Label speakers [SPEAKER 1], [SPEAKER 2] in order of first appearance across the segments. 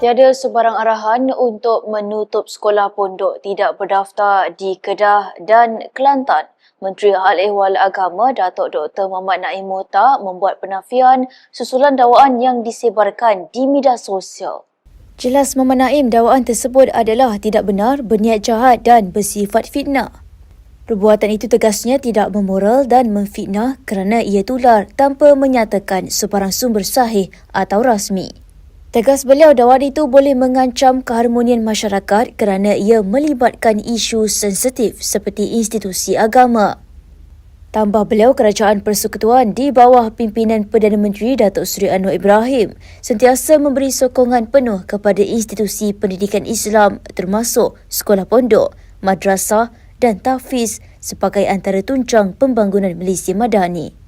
[SPEAKER 1] Tiada sebarang arahan untuk menutup sekolah pondok tidak berdaftar di Kedah dan Kelantan. Menteri Hal Ehwal Agama Datuk Dr. Muhammad Naim Mota membuat penafian susulan dakwaan yang disebarkan di media sosial. Jelas Muhammad Naim dakwaan tersebut adalah tidak benar, berniat jahat dan bersifat fitnah. Perbuatan itu tegasnya tidak memoral dan memfitnah kerana ia tular tanpa menyatakan sebarang sumber sahih atau rasmi. Tegas beliau dakwaan itu boleh mengancam keharmonian masyarakat kerana ia melibatkan isu sensitif seperti institusi agama. Tambah beliau kerajaan persekutuan di bawah pimpinan Perdana Menteri Datuk Seri Anwar Ibrahim sentiasa memberi sokongan penuh kepada institusi pendidikan Islam termasuk sekolah pondok, madrasah dan tahfiz sebagai antara tunjang pembangunan Malaysia Madani.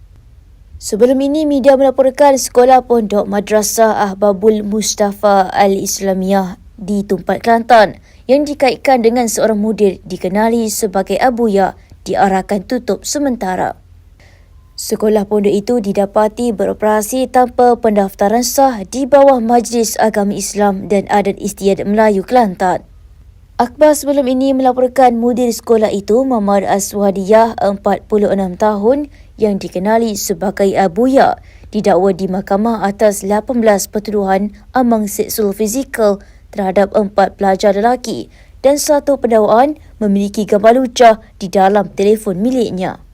[SPEAKER 1] Sebelum ini, media melaporkan sekolah pondok Madrasah Ahbabul Mustafa Al-Islamiyah di Tumpat Kelantan yang dikaitkan dengan seorang mudir dikenali sebagai Abuya diarahkan tutup sementara. Sekolah pondok itu didapati beroperasi tanpa pendaftaran sah di bawah Majlis Agama Islam dan Adat Istiadat Melayu Kelantan. Akhbar sebelum ini melaporkan mudir sekolah itu Muhammad Aswadiyah 46 tahun yang dikenali sebagai Abuya didakwa di mahkamah atas 18 pertuduhan amang seksual fizikal terhadap empat pelajar lelaki dan satu pendakwaan memiliki gambar lucah di dalam telefon miliknya.